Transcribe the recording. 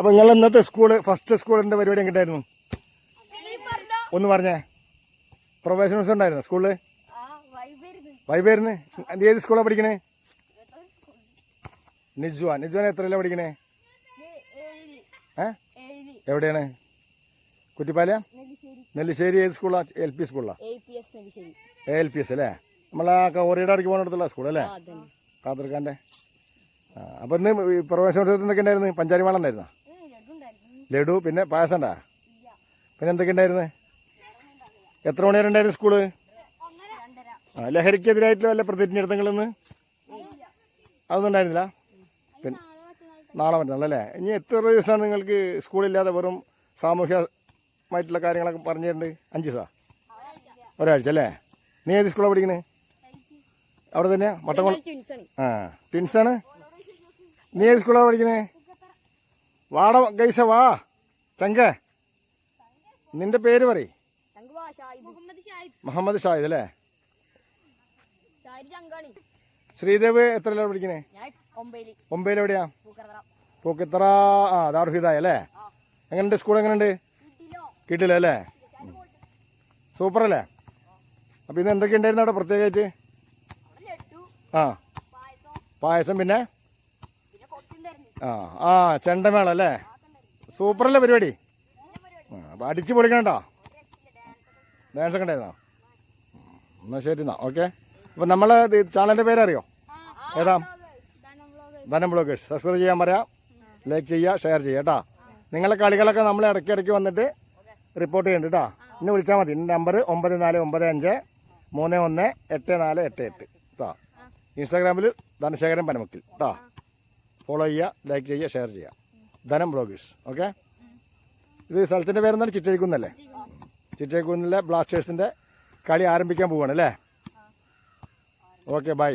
അപ്പൊ നിങ്ങൾ ഇന്നത്തെ സ്കൂൾ ഫസ്റ്റ് സ്കൂളിന്റെ പരിപാടി എങ്ങോട്ടായിരുന്നു? ഒന്ന് പറഞ്ഞേ. പ്രൊഫഷണൽസ് ഉണ്ടായിരുന്നു സ്കൂളിൽ വൈബേരിന് ഏത് സ്കൂളാണ് പഠിക്കണേ? നിജുവാൻ നിജുവാൻ എത്രയല്ല പഠിക്കണേ? ഏ എവിടെയാണ്? കുറ്റിപ്പാല? നെല്ലിശ്ശേരി ഏത് സ്കൂളാ എൽ പി സ്കൂളാ എൽ പി എസ് അല്ലേ? നമ്മളെ ഒരേടെ അടുക്ക് പോകുന്നിടത്തുള്ള സ്കൂൾ അല്ലേ? കാതർക്കാന്റെ. ആ അപ്പൊ ഇന്ന് പ്രവേശനോത്സവത്തിൽ എന്തൊക്കെ ഉണ്ടായിരുന്നു പഞ്ചാരി മേളം ഉണ്ടായിരുന്ന ലഡു പിന്നെ പായസം ഉണ്ടാ പിന്നെ എന്തൊക്കെ ഉണ്ടായിരുന്നു? എത്ര മണി വരെ ഉണ്ടായിരുന്നു സ്കൂൾ? ആ ലഹരിക്കെതിരായിട്ടുള്ള വല്ല പ്രതിജ്ഞ പ്രതിജ്ഞയെടുത്തങ്ങളെന്ന് അതൊന്നും ഉണ്ടായിരുന്നില്ല? പിന്നെ നാളെ അല്ലേ? ഇനി എത്ര ദിവസമാണ് നിങ്ങൾക്ക് സ്കൂളില്ലാതെ വെറും സാമൂഹ്യമായിട്ടുള്ള കാര്യങ്ങളൊക്കെ പറഞ്ഞു തരുന്നുണ്ട് അഞ്ച് ദിവസമാണ് ഒരാഴ്ച അല്ലേ? നീ ഏത് സ്കൂളാണ് പഠിക്കുന്നത് അവിടെ തന്നെയാ? മട്ടംകുളം ആ ട്വിൻസാണ് നീ ഏത് സ്കൂളാണ് പഠിക്കണേ? വാട ഗൈസ വാ. ചങ്ക. നിന്റെ പേര് പറ മുഹമ്മദ് ഷാഹിദ് അല്ലേ? ശ്രീദേവ് എത്ര പഠിക്കണേ? മുംബൈയിൽ എവിടെയാ? പൂക്കറ ആ ദാർഹിതായ അല്ലേ? എങ്ങനെയുണ്ട്? സ്കൂൾ എങ്ങനെയുണ്ട്? കിട്ടില്ല അല്ലേ? സൂപ്പർ അല്ലേ? അപ്പം ഇന്ന് എന്തൊക്കെ ഉണ്ടായിരുന്നു അവിടെ പ്രത്യേകമായിട്ട്? ആ. പായസം പിന്നെ? ആ ആ ചെണ്ടമേള അല്ലേ? സൂപ്പറല്ലേ പരിപാടി? അപ്പം അടിച്ച് പൊളിക്കണം ഡാൻസ് ഒക്കെ എന്നാ ശരി എന്നാ ഓക്കെ അപ്പം നമ്മളെ ചാനലിന്റെ പേരറിയോ? ഏതാ? ധനം ബ്ലോഗേഴ്സ്. സബ്സ്ക്രൈബ് ചെയ്യാൻ പറയാം. ലൈക്ക് ചെയ്യുക ഷെയർ ചെയ്യുക കേട്ടോ. നിങ്ങളെ കളികളൊക്കെ നമ്മൾ ഇടയ്ക്ക് വന്നിട്ട് റിപ്പോർട്ട് ചെയ്യുന്നുണ്ട് കേട്ടോ. എന്നെ വിളിച്ചാൽ മതി. എന്റെ നമ്പർ ഒമ്പത് നാല് ഒമ്പത് അഞ്ച് മൂന്ന് ഒന്ന് എട്ട് നാല് എട്ട് എട്ട് കേട്ടോ. ഇൻസ്റ്റാഗ്രാമിൽ ധനശേഖരൻ പനമുക്കിൽ കേട്ടോ. ഫോളോ ചെയ്യുക ലൈക്ക് ചെയ്യുക ഷെയർ ചെയ്യുക. ധനം ബ്ലോഗേഴ്സ് ഓക്കെ ഇത് സ്ഥലത്തിന്റെ പേരെന്താണ്? ചിറ്റഴിക്കുന്നല്ലേ? ചിറ്റഴിക്കുന്നിലെ ബ്ലാസ്റ്റേഴ്സിന്റെ കളി ആരംഭിക്കാൻ പോവുകയാണ് അല്ലേ? Okay bye